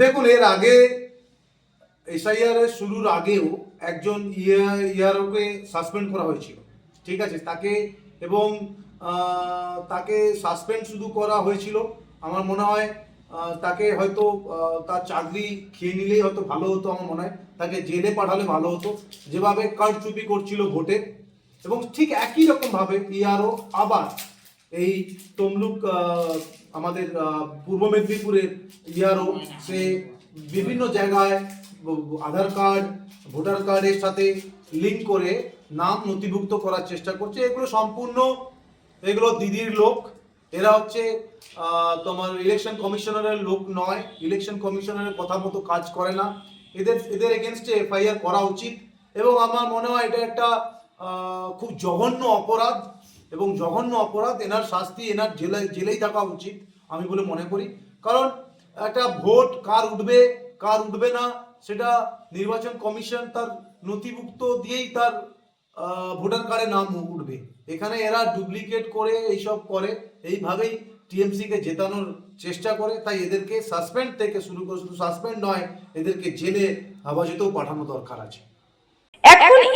দেখুন, এর আগে এসআইআর এর শুরুর আগেও একজন ইয়ারওকে সাসপেন্ড করা হয়েছিল। ঠিক আছে? তাকে এবং তাকে সাসপেন্ড শুধু করা হয়েছিল। আমার মনে হয় তাকে হয়তো তার চাকরি খেয়ে নিলেই হয়তো ভালো হতো আমার মনে হয়। তাকে জেলে পাঠালে ভালো হতো। যেভাবে কারচুপি করছিল ভোটে। এবং ঠিক একই রকম ভাবে ইয়ারও আবার এই তমলুক আমাদের পূর্ব মেদিনীপুরের ইয়ারও সে বিভিন্ন জায়গায় আধার কার্ড ভোটার কার্ডের সাথে লিঙ্ক করে নাম নথিভুক্ত করার চেষ্টা করছে। এগুলো সম্পূর্ণ, এগুলো দিদির লোক। এরা হচ্ছে তোমার ইলেকশন কমিশনারের লোক নয়। ইলেকশন কমিশনারের কথা মতো কাজ করে না। এদের এদের এগেনস্টে এফআইআর করা উচিত। এবং আমার মনে হয় এটা একটা খুব জঘন্য অপরাধ। এবং জঘন্য অপরাধ, এনার শাস্তি, এনার জেলে, জেলেই থাকা উচিত, আমি বলে মনে করি। কারণ একটা ভোট কার উঠবে কার উঠবে না, সেটা নির্বাচন কমিশন তার নথিভুক্ত দিয়েই তার ভোটার কার্ডে নাম উঠবে। এখানে এরা ডুপ্লিকেট করে এইসব করে, এইভাবেই টিএমসি কে জেতানোর চেষ্টা করে, তাই এদেরকে সাসপেন্ড থেকে শুরু করে, শুধু সাসপেন্ড নয়, এদেরকে জেলে হেফাজতেও পাঠানো দরকার আছে।